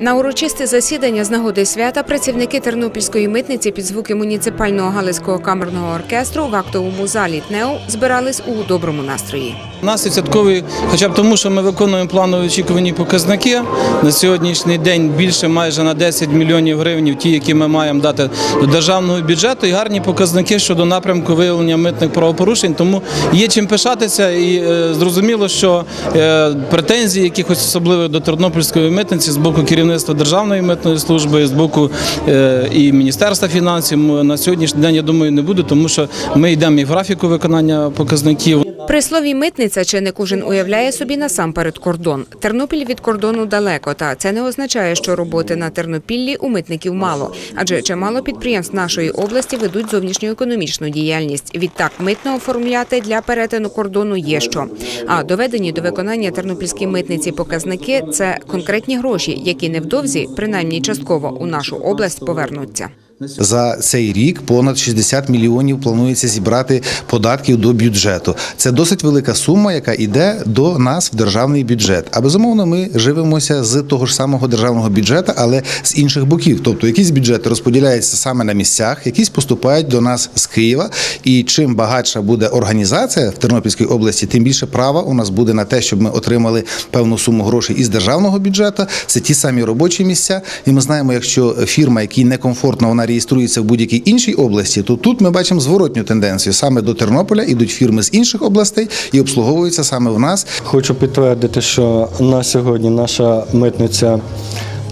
На урочисте засідання з нагоди свята працівники Тернопільської митниці під звуки муніципального галицького камерного оркестру в актовому залі ТНЕУ збирались у доброму настрої. Нас святковий, хоча б тому, що ми виконуємо планові очікувані показники. На сьогоднішній день більше майже на 10 мільйонів гривень, ті, які ми маємо дати до державного бюджету, і гарні показники щодо напрямку виявлення митних правопорушень. Тому є чим пишатися, і е, зрозуміло, що е, претензій якихось особливих до Тернопільської митниці з боку керівництва Державної митної служби, з боку е, і Міністерства фінансів на сьогоднішній день, я думаю, не буде, тому що ми йдемо і в графіку виконання показників. При слові митниця чи не кожен уявляє собі насамперед кордон. Тернопіль від кордону далеко, та це не означає, що роботи на Тернопіллі у митників мало, адже чимало підприємств нашої області ведуть зовнішньоекономічну діяльність. Відтак митно оформляти для перетину кордону є що. А доведені до виконання тернопільській митниці показники це конкретні гроші, які невдовзі, принаймні частково, у нашу область повернуться. За цей рік понад 60 мільйонів планується зібрати податків до бюджету. Це досить велика сума, яка йде до нас в державний бюджет. А безумовно, ми живемося з того ж самого державного бюджету, але з інших боків. Тобто, якісь бюджети розподіляються саме на місцях, якісь поступають до нас з Києва. І чим багатша буде організація в Тернопільській області, тим більше права у нас буде на те, щоб ми отримали певну суму грошей із державного бюджету. Це ті самі робочі місця. І ми знаємо, якщо фірма, якій некомфортно, вона реєструється в будь-якій іншій області, то тут ми бачимо зворотню тенденцію. Саме до Тернополя ідуть фірми з інших областей і обслуговуються саме в нас. Хочу підтвердити, що на сьогодні наша митниця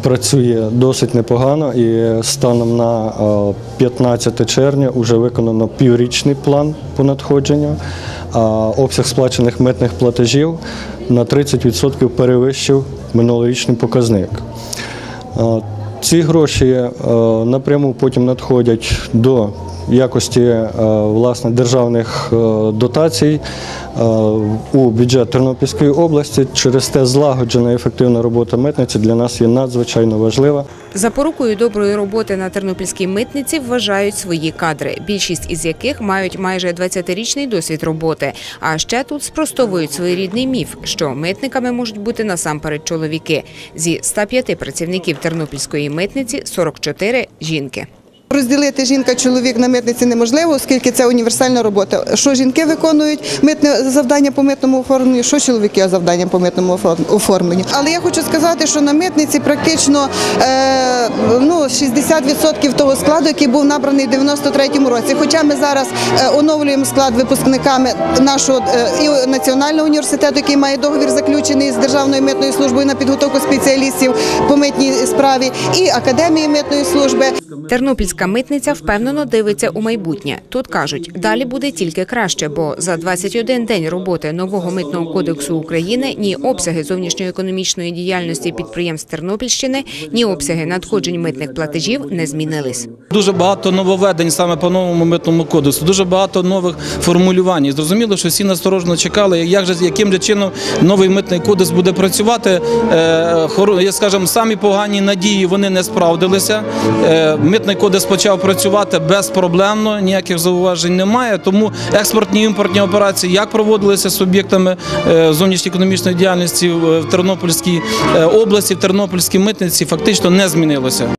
працює досить непогано, і станом на е, 15 червня вже виконано піврічний план по надходженню. Обсяг сплачених митних платежів на 30% перевищив минулорічний показник. Ці гроші е, напряму потім надходять до якості е, власне державних е, дотацій е, у бюджет Тернопільської області. Через те злагоджена ефективна робота митниці для нас є надзвичайно важлива. Запорукою доброї роботи на тернопільській митниці вважають свої кадри, більшість із яких мають майже 20-річний досвід роботи. А ще тут спростовують своєрідний міф, що митниками можуть бути насамперед чоловіки. Зі 105 працівників тернопільської митниці 44 – жінки. Розділити жінка-чоловік на митниці неможливо, оскільки це універсальна робота. Що жінки виконують митне завдання по митному оформленню, що чоловіки завдання по митному оформ- оформленню. Але я хочу сказати, що на митниці практично е, ну, 60% того складу, який був набраний в 93-му році. Хоча ми зараз е, оновлюємо склад випускниками нашого е, і національного університету, який має договір заключений з Державною митною службою на підготовку спеціалістів по митній справі, і академії митної служби. Тернопільська митниця впевнено дивиться у майбутнє. Тут кажуть, далі буде тільки краще, бо за 21 день роботи нового митного кодексу України ні обсяги зовнішньоекономічної діяльності підприємств Тернопільщини, ні обсяги надходжень митних платежів не змінились. Дуже багато нововведень саме по новому митному кодексу, дуже багато нових формулювань. Зрозуміло, що всі насторожно чекали, як же яким же чином новий митний кодекс буде працювати. Е, Я скажімо, самі погані надії вони не справдилися. Е, Митний кодекс почав працювати безпроблемно, ніяких зауважень немає. Тому експортні і імпортні операції як проводилися суб'єктами е, зовнішньоекономічної діяльності в в Тернопільській е, області, в Тернопільській митниці, фактично не змінилося.